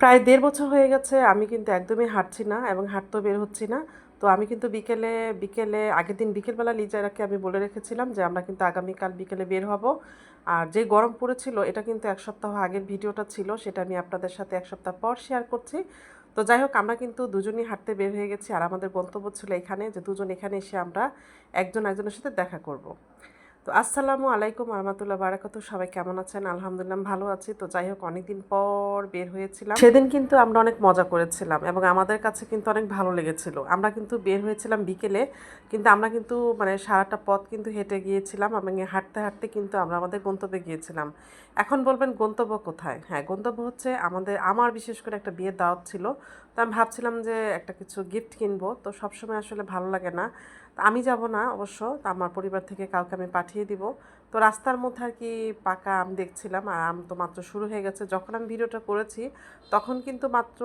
প্রায় দেড় বছর হয়ে গেছে, আমি কিন্তু একদমই হাঁটছি না এবং হাঁটতেও বের হচ্ছি না। তো আমি কিন্তু বিকেলে বিকেলে, আগের দিন বিকেলবেলা লিজারাকে আমি বলে রেখেছিলাম যে আমরা কিন্তু আগামীকাল বিকেলে বের হব। আর যে গরম পড়েছিল, এটা কিন্তু এক সপ্তাহ আগের ভিডিওটা ছিল, সেটা আমি আপনাদের সাথে এক সপ্তাহ পর শেয়ার করছি। তো যাই হোক, আমরা কিন্তু দুজনই হাঁটতে বের হয়ে গেছি। আর আমাদের গন্তব্য ছিল এখানে, যে দুজন এখানে এসে আমরা একজন একজনের সাথে দেখা করব। তো আসসালামু আলাইকুম রহমতুল্লাহ বারাকাতু। সবাই কেমন আছেন? আলহামদুলিল্লাহ ভালো আছি। তো যাই হোক, অনেকদিন পর বের হয়েছিলাম। সেদিন কিন্তু আমরা অনেক মজা করেছিলাম এবং আমাদের কাছে কিন্তু অনেক ভালো লেগেছিল। আমরা কিন্তু বের হয়েছিলাম বিকেলে, কিন্তু আমরা কিন্তু মানে সারাটা পথ কিন্তু হেঁটে গিয়েছিলাম এবং হাঁটতে হাঁটতে কিন্তু আমরা আমাদের গন্তব্যে গিয়েছিলাম। এখন বলবেন গন্তব্য কোথায়? হ্যাঁ গন্তব্য হচ্ছে আমাদের, আমার বিশেষ করে একটা বিয়ের দাওয়াত ছিল। তো আমি ভাবছিলাম যে একটা কিছু গিফট কিনবো। তো সবসময় আসলে ভালো লাগে না। আমি যাব না অবশ্য। আমার পরিবার থেকে কাউকে আমি পাঠিয়ে দিব। তো রাস্তার মধ্যে আর কি পাকা আম দেখছিলাম আর আম তো মাত্র শুরু হয়ে গেছে। যখন আমি ভিডিওটা করেছি, তখন কিন্তু মাত্র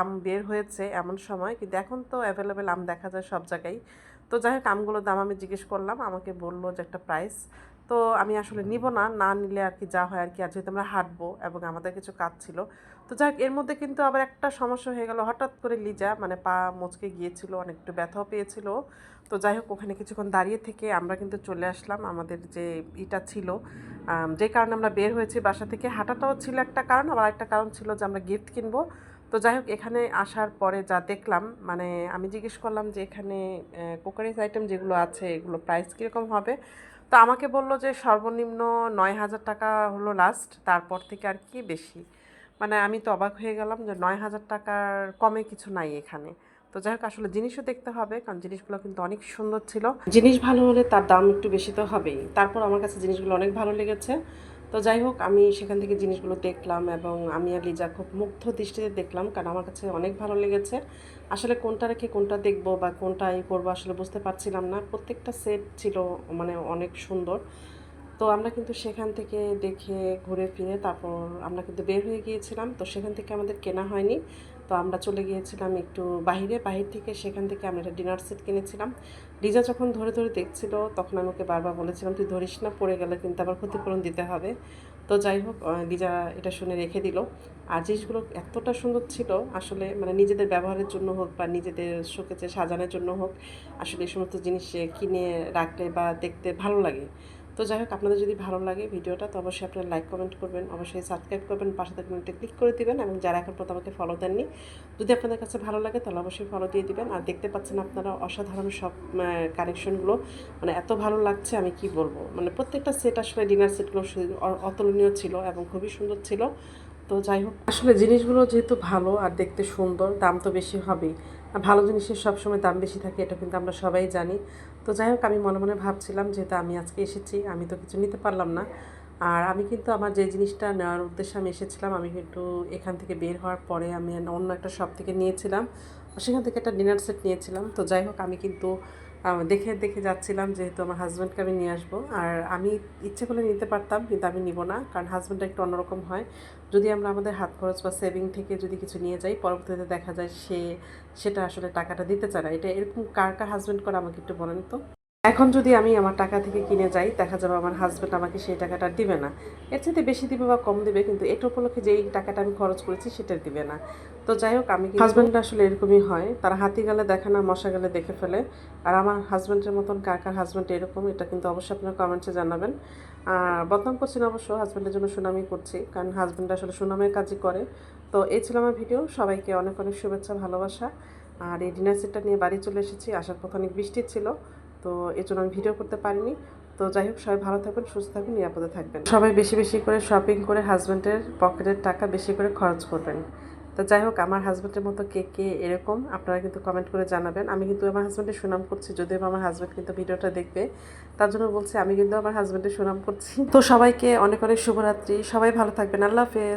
আম বের হয়েছে এমন সময়। কিন্তু এখন তো অ্যাভেলেবেল আম দেখা যায় সব জায়গায়। তো যাই হোক, আমগুলোর দাম আমি জিজ্ঞেস করলাম। আমাকে বলল যে একটা প্রাইস তো আমি আসলে নিব না না নিলে আর কি যা হয় আর কি। আর যেহেতু আমরা হাঁটবো এবং আমাদের কিছু কাজ ছিল, তো যাই এর মধ্যে কিন্তু আবার একটা সমস্যা হয়ে গেল। হঠাৎ করে লিজা মানে পা মচকে গিয়েছিল অনেক একটু ব্যথাও পেয়েছিল। তো যাই হোক, ওখানে কিছুক্ষণ দাঁড়িয়ে থেকে আমরা কিন্তু চলে আসলাম। আমাদের যে ইটা ছিল যে কারণে আমরা বের হয়েছি বাসা থেকে। হাঁটাটাও ছিল একটা কারণ, আবার একটা কারণ ছিল যে আমরা গিফট কিনবো। তো যাই হোক, এখানে আসার পরে যা দেখলাম মানে আমি জিজ্ঞেস করলাম যে এখানে কোকারিজ আইটেম যেগুলো আছে, এগুলো প্রাইস কীরকম হবে? তো আমাকে বলল যে সর্বনিম্ন নয় হাজার টাকা হলো লাস্ট তারপর থেকে আর কি বেশি। মানে আমি তো অবাক হয়ে গেলাম যে নয় হাজার টাকার কমে কিছু নাই এখানে। তো যাই হোক, আসলে জিনিসও দেখতে হবে, কারণ জিনিসগুলো কিন্তু অনেক সুন্দর ছিল। জিনিস ভালো হলে তার দাম একটু বেশি তো হবেই। তারপর আমার কাছে জিনিসগুলো অনেক ভালো লেগেছে। তো যাই হোক, আমি সেখান থেকে জিনিসগুলো দেখলাম এবং আমি আর লিজা খুব মুগ্ধ দৃষ্টিতে দেখলাম কারণ আমার কাছে অনেক ভালো লেগেছে। আসলে কোনটা রেখে কোনটা দেখব বা কোনটা ই করব আসলে বুঝতে পারছিলাম না। প্রত্যেকটা সেট ছিল মানে অনেক সুন্দর। তো আমরা কিন্তু সেখান থেকে দেখে ঘুরে ফিরে তারপর আমরা কিন্তু বের হয়ে গিয়েছিলাম। তো সেখান থেকে আমাদের কেনা হয়নি। তো আমরা চলে গিয়েছিলাম একটু বাইরে বাহির থেকে সেখান থেকে আমরা একটা ডিনার সেট কিনেছিলাম। লিজা যখন ধরে ধরে দেখছিল, তখন আমি ওকে বারবার বলেছিলাম, তুই ধরিস না, পড়ে গেলে কিন্তু আবার ক্ষতিপূরণ দিতে হবে। তো যাই হোক লিজা এটা শুনে রেখে দিল। আর জিনিসগুলো এতটা সুন্দর ছিল, আসলে মানে নিজেদের ব্যবহারের জন্য হোক বা নিজেদের শোকেছে সাজানোর জন্য হোক, আসলে এই সমস্ত জিনিস কিনে রাখলে বা দেখতে ভালো লাগে। তো যাই হোক, আপনাদের যদি ভালো লাগে ভিডিওটা, তো অবশ্যই আপনারা লাইক কমেন্ট করবেন, অবশ্যই সাবস্ক্রাইব করবেন, পাশে থাকবেন একটা ক্লিক করে দিবেন এবং যারা এখন পর্যন্ত আমাকে ফলো দেননি, যদি আপনাদের কাছে ভালো লাগে তাহলে অবশ্যই ফলো দিয়ে দিবেন। আর দেখতে পাচ্ছেন আপনারা অসাধারণ সব কালেকশনগুলো মানে এত ভালো লাগছে আমি কি বলব? মানে প্রত্যেকটা সেট আসলে ডিনার সেটগুলো অতুলনীয় ছিল এবং খুবই সুন্দর ছিল। তো যাই হোক, আসলে জিনিসগুলো যেহেতু ভালো আর দেখতে সুন্দর, দাম তো বেশি হবেই। ভালো জিনিসের সবসময় দাম বেশি থাকে, এটা কিন্তু আমরা সবাই জানি। তো যাই হোক, আমি মনে মনে ভাবছিলাম যেহেতু আমি আজকে এসেছি, আমি তো কিছু নিতে পারলাম না। আর আমি কিন্তু আমার যে জিনিসটা নেওয়ার উদ্দেশ্যে আমি এসেছিলাম, আমি কিন্তু এখান থেকে বের হওয়ার পরে আমি অন্য একটা শপ থেকে নিয়েছিলাম। সেখান থেকে একটা ডিনার সেট নিয়েছিলাম। তো যাই হোক, আমি কিন্তু দেখে দেখে যাচ্ছিলাম যেহেতু আমার হাজব্যান্ডকে আমি নিয়ে আসব। আর আমি ইচ্ছে করে নিতে পারতাম, কিন্তু আমি নিব না, কারণ হাজব্যান্ডটা একটু অন্যরকম হয়। যদি আমরা আমাদের হাত খরচ বা সেভিং থেকে যদি কিছু নিয়ে যাই, পরবর্তীতে দেখা যায় সে, সেটা আসলে টাকাটা দিতে চায় না। এটা এরকম কার কার হাজব্যান্ড করে আমাকে একটু বলেন তো? এখন যদি আমি আমার টাকা থেকে কিনে যাই দেখা যাবে আমার হাজব্যান্ড আমাকে সেই টাকাটা দিবে না। এর চাইতে বেশি দিবে বা কম দিবে কিন্তু এটা উপলক্ষে যেই টাকাটা আমি খরচ করেছি সেটা দিবে না। তো যাই হোক আমি হাজব্যান্ড আসলে এরকমই হয়। তারা হাতি গেলে দেখে না মশা গেলে দেখে ফেলে। আর আমার হাজব্যান্ডের মতন কার কার হাজব্যান্ড এরকম এটা কিন্তু অবশ্যই আপনারা কমেন্টসে জানাবেন। আর বদনাম করছি না অবশ্য হাজব্যান্ডের জন্য সুনামি করছি কারণ হাজব্যান্ড আসলে সুনামের কাজই করে। তো এই ছিল আমার ভিডিও সবাইকে অনেক অনেক শুভেচ্ছা ভালোবাসা। আর এই ডিনার সেটটা নিয়ে বাড়ি চলে এসেছি আসার পথে অনেক বৃষ্টি ছিল। তো এর জন্য আমি ভিডিও করতে পারিনি। তো যাই হোক, সবাই ভালো থাকবেন, সুস্থ থাকবেন, নিরাপদে থাকবেন। সবাই বেশি বেশি করে শপিং করে হাজব্যান্ডের পকেটের টাকা বেশি করে খরচ করবেন। তো যাই হোক, আমার হাজব্যান্ডের মতো কে কে এরকম, আপনারা কিন্তু কমেন্ট করে জানাবেন। আমি কিন্তু আমার হাজব্যান্ডের সুনাম করছি, যদিও আমার হাজব্যান্ড কিন্তু ভিডিওটা দেখবে। তার জন্য বলছি, আমি কিন্তু আমার হাজব্যান্ডের সুনাম করছি। তো সবাইকে অনেক অনেক শুভরাত্রি। সবাই ভালো থাকবেন। আল্লাহ হাফেজ।